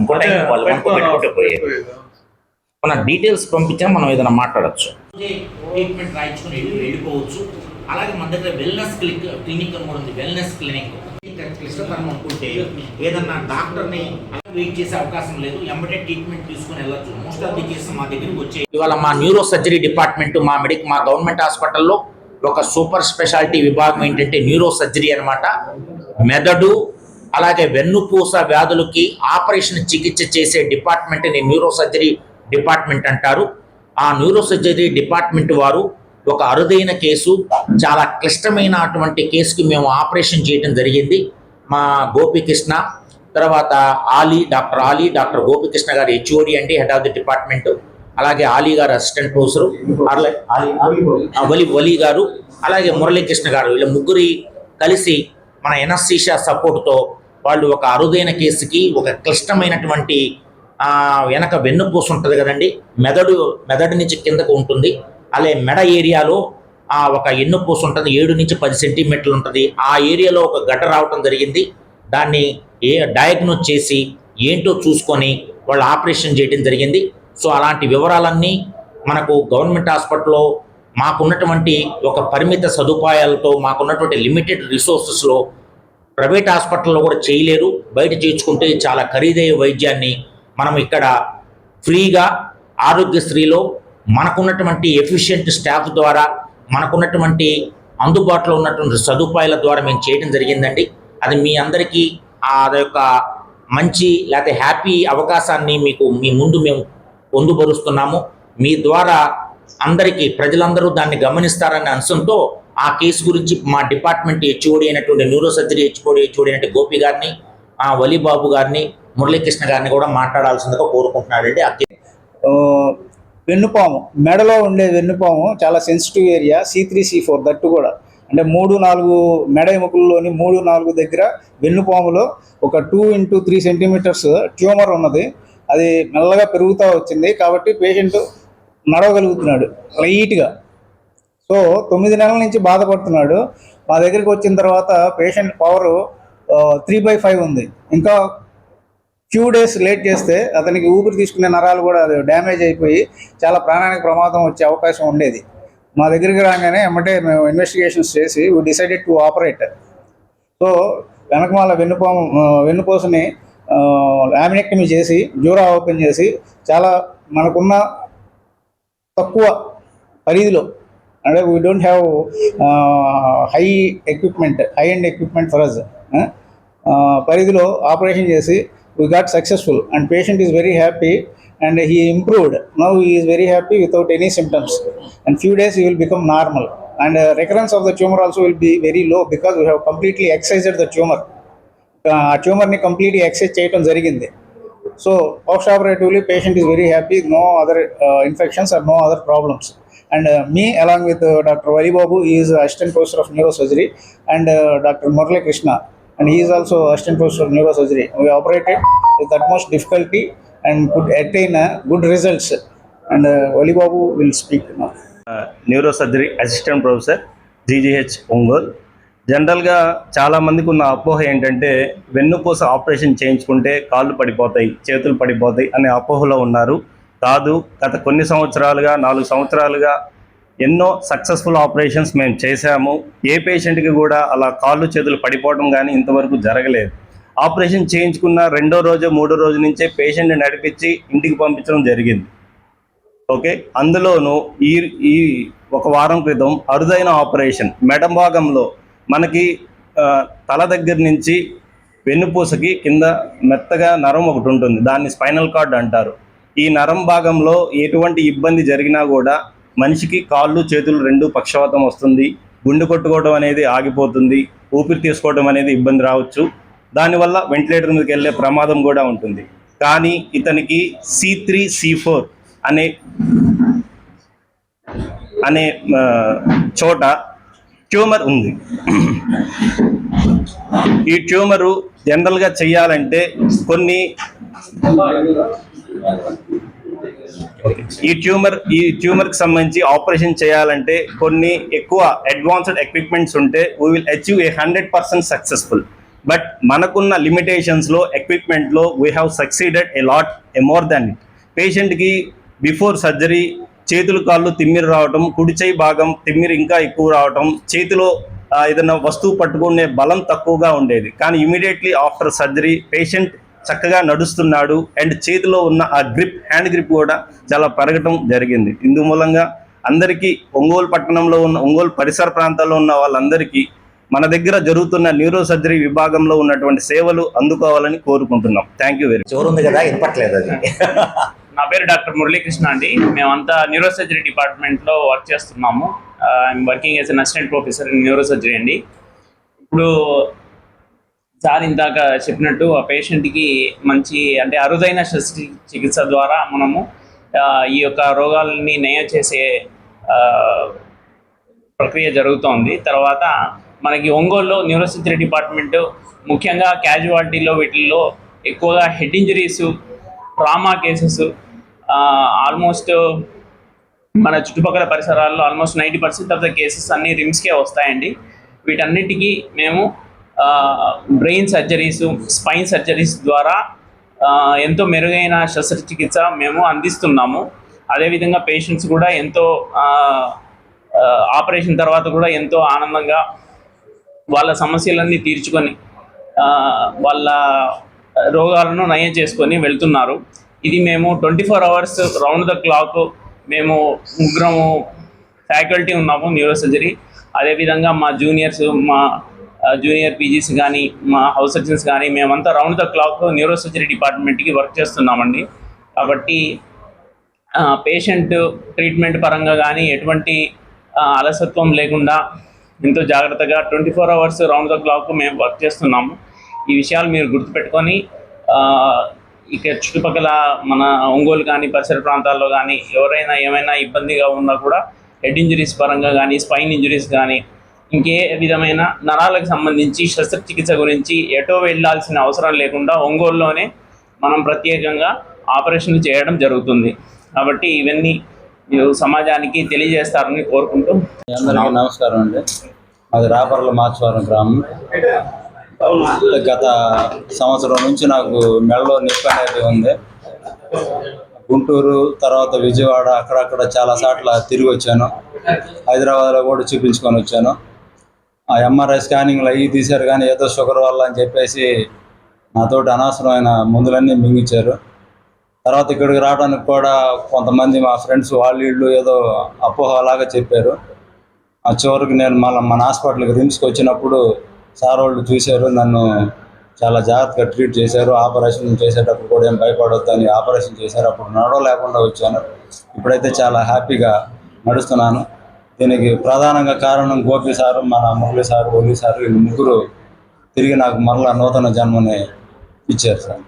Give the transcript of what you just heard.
ఇంకో టైం వాళ్ళు వనుకో పెట్టుకుంటే పోయేది మన డీటెయిల్స్ పంపించినా మనం ఏదైనా మాట్లాడచ్చు. ట్రీట్మెంట్ రాయించుకుని వెళ్ళి వెళ్ళిపోవచ్చు. అలాగే మన దగ్గర వెల్నెస్ క్లినిక్ క్లినిక్ అని కూడా ఉంది. వెల్నెస్ క్లినిక్ క్లిష్టతరం అనుకుంటే ఏదన్నా డాక్టర్ని వెయిట్ చేసే అవకాశం లేదు. ఎంబడే ట్రీట్మెంట్ తీసుకుని వెళ్ళొచ్చు. మోస్ట్ ఆఫ్ ది కేసు మా దగ్గరికి వచ్చే ఇవాళ మా న్యూరో సర్జరీ డిపార్ట్మెంట్ మా మెడిక్ మా గవర్నమెంట్ హాస్పిటల్లో ఒక సూపర్ స్పెషాలిటీ విభాగం ఏంటంటే న్యూరో సర్జరీ అన్నమాట. మెదడు అలాగే వెన్నుపూస వ్యాధులకి ఆపరేషన్ చికిత్స చేసే డిపార్ట్మెంట్ని న్యూరో సర్జరీ డిపార్ట్మెంట్ అంటారు. ఆ న్యూరో సర్జరీ డిపార్ట్మెంట్ వారు ఒక అరుదైన కేసు చాలా క్లిష్టమైన అటువంటి కేసుకి మేము ఆపరేషన్ చేయడం జరిగింది. మా గోపికృష్ణ తర్వాత ఆలీ డాక్టర్ ఆలీ డాక్టర్ గోపికృష్ణ గారు హెచ్ఓడి అండి హెడ్ ఆఫ్ ది డిపార్ట్మెంట్. అలాగే ఆలీ గారు అసిస్టెంట్ ప్రొఫెసర్ వలి వలి గారు అలాగే మురళీకృష్ణ గారు వీళ్ళ ముగ్గురి కలిసి మన ఎనస్థీషియా సపోర్ట్తో వాళ్ళు ఒక అరుదైన కేసుకి ఒక క్లిష్టమైనటువంటి వెనక వెన్నుపూస ఉంటుంది కదండి. మెదడు మెదడు నుంచి కిందకు ఉంటుంది. అలాగే మెడ ఏరియాలో ఆ ఒక ఎన్నుపూస ఉంటుంది ఏడు నుంచి పది సెంటీమీటర్లు ఉంటుంది. ఆ ఏరియాలో ఒక గడ్డ రావటం జరిగింది. దాన్ని ఏ డయాగ్నోస్ చేసి ఏంటో చూసుకొని వాళ్ళు ఆపరేషన్ చేయడం జరిగింది. సో అలాంటి వివరాలన్నీ మనకు గవర్నమెంట్ హాస్పిటల్లో మాకున్నటువంటి ఒక పరిమిత సదుపాయాలతో మాకున్నటువంటి లిమిటెడ్ రిసోర్సెస్లో ప్రైవేట్ హాస్పిటల్లో కూడా చేయలేరు. బయట చేర్చుకుంటే చాలా ఖరీదయ్యే వైద్యాన్ని మనం ఇక్కడ ఫ్రీగా ఆరోగ్యశ్రీలో మనకున్నటువంటి ఎఫిషియెంట్ స్టాఫ్ ద్వారా మనకున్నటువంటి అందుబాటులో ఉన్నటువంటి సదుపాయాల ద్వారా మేము చేయడం జరిగిందండి. అది మీ అందరికీ అది యొక్క మంచి లేకపోతే హ్యాపీ అవకాశాన్ని మీకు మీ ముందు మేము పొందుపరుస్తున్నాము. మీ ద్వారా అందరికీ ప్రజలందరూ దాన్ని గమనిస్తారనే అంశంతో ఆ కేసు గురించి మా డిపార్ట్మెంట్ హెచ్ఓడి అయినటువంటి న్యూరో సర్జరీ హెచ్ఓడి హెచ్ఓడి అయినటువంటి గోపి గారిని ఆ వలిబాబు గారిని మురళీకృష్ణ గారిని కూడా మాట్లాడాల్సిందిగా కోరుకుంటున్నాడండి ఆ వెన్నుపాము మెడలో ఉండే వెన్నుపాము చాలా sensitive area C three C four that కూడా. అంటే మూడు నాలుగు మెడ ఎముకల్లోని మూడు నాలుగు దగ్గర వెన్నుపాములో ఒక two into three centimetres tumour ఉన్నది. అది మెల్లగా పెరుగుతూ వచ్చింది. కాబట్టి పేషెంట్ నడవగలుగుతున్నాడు లైట్గా. సో తొమ్మిది నెలల నుంచి బాధపడుతున్నాడు. మా దగ్గరికి వచ్చిన తర్వాత patient power three by five ఉంది. ఇంకా ఫ్యూ డేస్ లేట్ చేస్తే అతనికి ఊపిరి తీసుకునే నరాలు కూడా అది డ్యామేజ్ అయిపోయి చాలా ప్రాణానికి ప్రమాదం వచ్చే అవకాశం ఉండేది. మా దగ్గరికి రాగానే ఎమ్మటే మేము ఇన్వెస్టిగేషన్స్ చేసి we decided to operate so వెనకమాల వెన్నుపో ఆ, లామినెక్టమీ చేసి జూరా ఓపెన్ చేసి చాలా మనకున్న తక్కువ పరిధిలో. అంటే we don't have high equipment high and equipment for us పరిధిలో ఆపరేషన్ చేసి we got successful and patient is very happy and he improved now he is very happy without any symptoms and few days you will become normal and recurrence of the tumour also will be very low because we have completely excised the tumour ఆ ట్యూమర్ని కంప్లీట్గా excise చేయడం జరిగింది. So postoperatively patient is very happy, no other uh, infections or no other problems. And uh, me along with uh, Dr. Vali Babu, he is assistant professor of neurosurgery and uh, Dr. Murali Krishna and he is also assistant professor of neurosurgery. We operated with utmost difficulty and could attain uh, good results. And uh, Vali Babu will speak now. Uh, neurosurgery assistant professor, GGH Ongol. జనరల్గా చాలామందికి ఉన్న అపోహ ఏంటంటే వెన్నుపూస operation చేయించుకుంటే కాళ్ళు పడిపోతాయి చేతులు పడిపోతాయి అనే అపోహలో ఉన్నారు. కాదు గత కొన్ని సంవత్సరాలుగా నాలుగు సంవత్సరాలుగా ఎన్నో సక్సెస్ఫుల్ ఆపరేషన్స్ మేము చేశాము. ఏ పేషెంట్కి కూడా అలా కాళ్ళు చేతులు పడిపోవడం కానీ ఇంతవరకు జరగలేదు. ఆపరేషన్ చేయించుకున్న రెండో రోజు మూడో రోజు నుంచే పేషెంట్ని నడిపించి ఇంటికి పంపించడం జరిగింది. ఓకే? అందులోనూ ఈ ఈ ఒక వారం క్రితం అరుదైన ఆపరేషన్ మెడ భాగంలో మనకి తల దగ్గర నుంచి వెన్నుపూసకి కింద మెత్తగా నరం ఒకటి ఉంటుంది. దాన్ని స్పైనల్ కార్డ్ అంటారు. ఈ నరం భాగంలో ఎటువంటి ఇబ్బంది జరిగినా కూడా మనిషికి కాళ్ళు చేతులు రెండు పక్షవాతం వస్తుంది. గుండె కొట్టుకోవడం అనేది ఆగిపోతుంది. ఊపిరి తీసుకోవడం అనేది ఇబ్బంది రావచ్చు. దానివల్ల వెంటిలేటర్ మీదకి వెళ్ళే ప్రమాదం కూడా ఉంటుంది. కానీ ఇతనికి సి త్రీ సి ఫోర్ అనే అనే చోట ట్యూమర్ ఉంది. ఈ ట్యూమరు జనరల్గా చేయాలంటే కొన్ని ఈ ట్యూమర్ ఈ ట్యూమర్కి సంబంధించి ఆపరేషన్ చేయాలంటే కొన్ని ఎక్కువ అడ్వాన్స్డ్ ఎక్విప్మెంట్స్ ఉంటే we will achieve a hundred percent successful. But మనకున్న లిమిటేషన్స్లో ఎక్విప్మెంట్లో we have succeeded a lot a more than it. పేషెంట్కి బిఫోర్ సర్జరీ చేతులు కాళ్ళు తిమ్మిరి రావటం కుడిచేయి భాగం తిమ్మిరి ఇంకా ఎక్కువ రావటం చేతిలో ఏదైనా వస్తువు పట్టుకునే బలం తక్కువగా ఉండేది. కానీ ఇమీడియట్లీ ఆఫ్టర్ సర్జరీ పేషెంట్ చక్కగా నడుస్తున్నాడు అండ్ చేతిలో ఉన్న ఆ గ్రిప్ హ్యాండ్ గ్రిప్ కూడా చాలా పెరగటం జరిగింది. ఇందు మూలంగా అందరికీ ఒంగోలు పట్టణంలో ఉన్న ఒంగోలు పరిసర ప్రాంతాల్లో ఉన్న వాళ్ళందరికీ మన దగ్గర జరుగుతున్న న్యూరో సర్జరీ విభాగంలో ఉన్నటువంటి సేవలు అందుకోవాలని కోరుకుంటున్నాం. థ్యాంక్ యూ వెరీ ఉంది కదా ఇప్పట్లేదు అది. పేరు డాక్టర్ మురళీకృష్ణ అండి. మేమంతా న్యూరోసర్జరీ డిపార్ట్మెంట్లో వర్క్ చేస్తున్నాము. I'm working as an assistant professor in neurosurgery అండి. ఇప్పుడు సార్ ఇందాక చెప్పినట్టు ఆ పేషెంట్కి మంచి అంటే అరుదైన శస్త్ర చికిత్స ద్వారా మనము uh, ఈ యొక్క రోగాలని నయం చేసే uh, ప్రక్రియ జరుగుతోంది. తర్వాత మనకి ఒంగోలులో న్యూరోసర్జరీ డిపార్ట్మెంట్ ముఖ్యంగా క్యాజువాలిటీలో వీటిల్లో ఎక్కువగా head injuries trauma cases almost మన చుట్టుపక్కల పరిసరాల్లో almost ninety percent of the cases అన్ని రిమ్స్కే వస్తాయండి. వీటన్నిటికీ మేము బ్రెయిన్ సర్జరీస్ స్పైన్ సర్జరీస్ ద్వారా ఎంతో మెరుగైన శస్త్రచికిత్స మేము అందిస్తున్నాము. అదేవిధంగా పేషెంట్స్ కూడా ఎంతో ఆపరేషన్ తర్వాత కూడా ఎంతో ఆనందంగా వాళ్ళ సమస్యలన్నీ తీర్చుకొని వాళ్ళ రోగాలను నయం చేసుకొని వెళ్తున్నారు. ఇది మేము twenty four hours round the clock మేము ముగ్గురము ఫ్యాకల్టీ ఉన్నాము న్యూరో సర్జరీ అదేవిధంగా మా జూనియర్స్ మా జూనియర్ పీజీస్ కానీ మా హౌస్ సర్జన్స్ కానీ మేమంతా round the clock neuro surgery డిపార్ట్మెంట్కి వర్క్ చేస్తున్నామండి. కాబట్టి పేషెంట్ ట్రీట్మెంట్ పరంగా కానీ ఎటువంటి అలసత్వం లేకుండా ఎంతో జాగ్రత్తగా twenty four hours round the clock మేము వర్క్ చేస్తున్నాము. ఈ విషయాలు మీరు గుర్తుపెట్టుకొని ఇక్కడ ఇక చుట్టుపక్కల మన ఒంగోలు కానీ పరిసర ప్రాంతాల్లో కానీ ఎవరైనా ఏమైనా ఇబ్బందిగా ఉన్నా కూడా హెడ్ ఇంజరీస్ పరంగా కానీ స్పైన్ ఇంజరీస్ కానీ ఇంకే విధమైన నరాలకు సంబంధించి శస్త్రచికిత్స గురించి ఎటో వెళ్ళాల్సిన అవసరం లేకుండా ఒంగోలులోనే మనం ప్రత్యేకంగా ఆపరేషన్లు చేయడం జరుగుతుంది. కాబట్టి ఇవన్నీ మీరు సమాజానికి తెలియజేస్తారని కోరుకుంటూ అందరికీ నమస్కారం అండి. అది రాపర్ల మార్చవరం గ్రామం. గత సంవత్సరం నుంచి నాకు మెడలో నొప్పి అనేది ఉంది. గుంటూరు తర్వాత విజయవాడ అక్కడక్కడ చాలా సార్లు తిరిగి వచ్చాను. హైదరాబాద్లో కూడా చూపించుకొని వచ్చాను. ఆ ఎంఆర్ఐ స్కానింగ్లు అవి తీశారు కానీ ఏదో షుగర్ వల్ల అని చెప్పేసి నాతోటి అనవసరమైన మందులన్నీ మింగించారు తర్వాత ఇక్కడికి రావడానికి కూడా కొంతమంది మా ఫ్రెండ్స్ వాళ్ళు వీళ్ళు ఏదో అపోహలాగా చెప్పారు. ఆ చివరికి నేను మళ్ళీ మన హాస్పిటల్కి రిమ్స్కి వచ్చినప్పుడు సార్ వాళ్ళు చూశారు నన్ను చాలా జాగ్రత్తగా ట్రీట్ చేశారు. ఆపరేషన్ చేసేటప్పుడు కూడా ఏం భయపడొద్దని ఆపరేషన్ చేశారు. అప్పుడు నడవ లేకుండా వచ్చాను. ఇప్పుడైతే చాలా హ్యాపీగా నడుస్తున్నాను. దీనికి ప్రధానంగా కారణం గోపి సారు మన మురళి సారు ఒలి సారు వీళ్ళు ముగ్గురు తిరిగి నాకు మరలా నూతన జన్మని ఇచ్చారు సార్.